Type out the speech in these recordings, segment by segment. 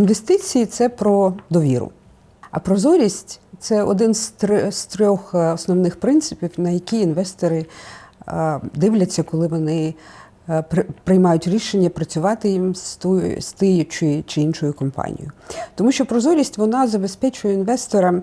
Інвестиції це про довіру. А прозорість це один з трьох е, основних принципів, на які інвестори е, дивляться, коли вони е, при- приймають рішення працювати їм з тою з тією чи, чи іншою компанією. Тому що прозорість вона забезпечує інвесторам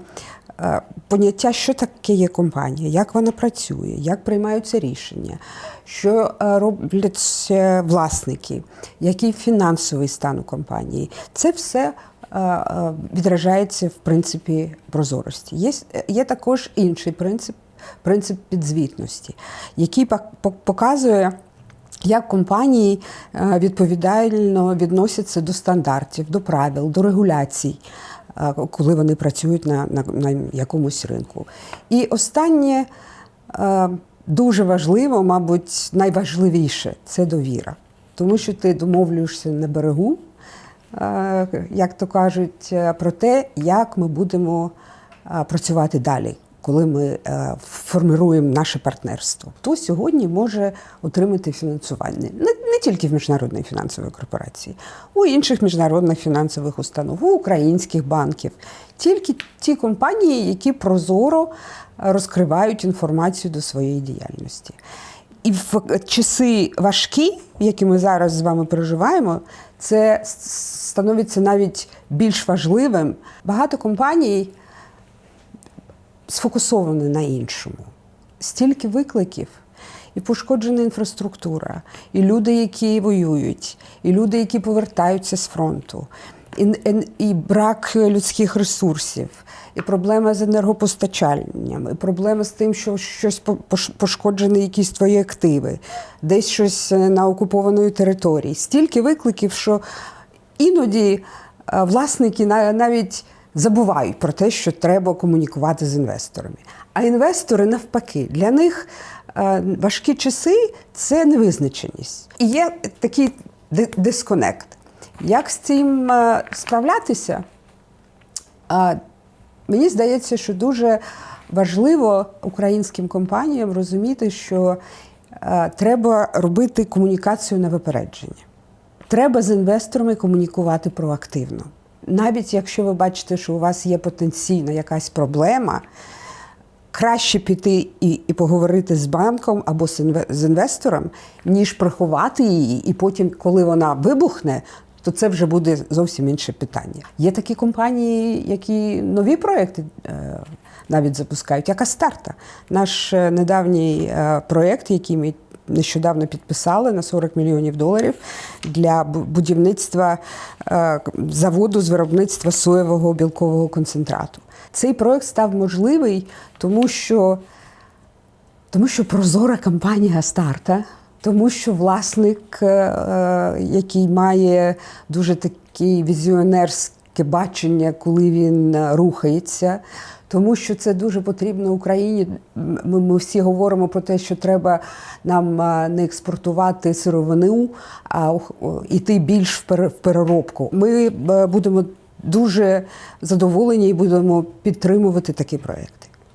поняття, що таке є компанія, як вона працює, як приймаються рішення, що е, роблять е, власники, який фінансовий стан у компанії. Це все е, е, відражається в принципі прозорості. Є, є також інший принцип принцип підзвітності, який пок- пок- показує. Як компанії е, відповідально відносяться до стандартів, до правил, до регуляцій, е, коли вони працюють на, на, на якомусь ринку. І останнє е, дуже важливо, мабуть, найважливіше це довіра. Тому що ти домовлюєшся на берегу, е, як то кажуть, е, про те, як ми будемо е, працювати далі, коли ми е, формируємо наше партнерство. Хто сьогодні може отримати фінансування не, не тільки в міжнародної фінансової корпорації, у інших міжнародних фінансових установ, у українських банків, тільки ті компанії, які прозоро розкривають інформацію до своєї діяльності. І в часи важкі, які ми зараз з вами переживаємо, це становиться навіть більш важливим. Багато компаній сфокусовані на іншому. Стільки викликів. І пошкоджена інфраструктура, і люди, які воюють, і люди, які повертаються з фронту, і, і, і брак людських ресурсів, і проблема з енергопостачанням, і проблема з тим, що щось по- пош- пошкоджені якісь твої активи, десь щось е, на окупованої території. Стільки викликів, що іноді е, власники навіть забувають про те, що треба комунікувати з інвесторами. А інвестори навпаки, для них е, важкі часи це невизначеність. І є такий ди- дисконект. Як з цим е, справлятися? Мені здається, що дуже важливо українським компаніям розуміти, що е, треба робити комунікацію на випередження. Треба з інвесторами комунікувати проактивно. Навіть якщо ви бачите, що у вас є потенційна якась проблема, краще піти і, і поговорити з банком або з, інве- з інвестором, ніж приховати її, і потім, коли вона вибухне, то це вже буде зовсім інше питання. Є такі компанії, які нові проекти е, навіть запускають, як Астарта. Наш е, недавній е, проєкт, який ми нещодавно підписали на 40 мільйонів доларів для будівництва е, заводу з виробництва соєвого білкового концентрату. Цей проект став можливий, тому що тому що прозора компанія старта, тому що власник, е, е, який має дуже таке бачення, коли він е, рухається. Тому що це дуже потрібно Україні. Ми, ми всі говоримо про те, що треба нам е, не експортувати сировину, а йти більш в переробку. Ми е, будемо дуже задоволені і будемо підтримувати такі проекти.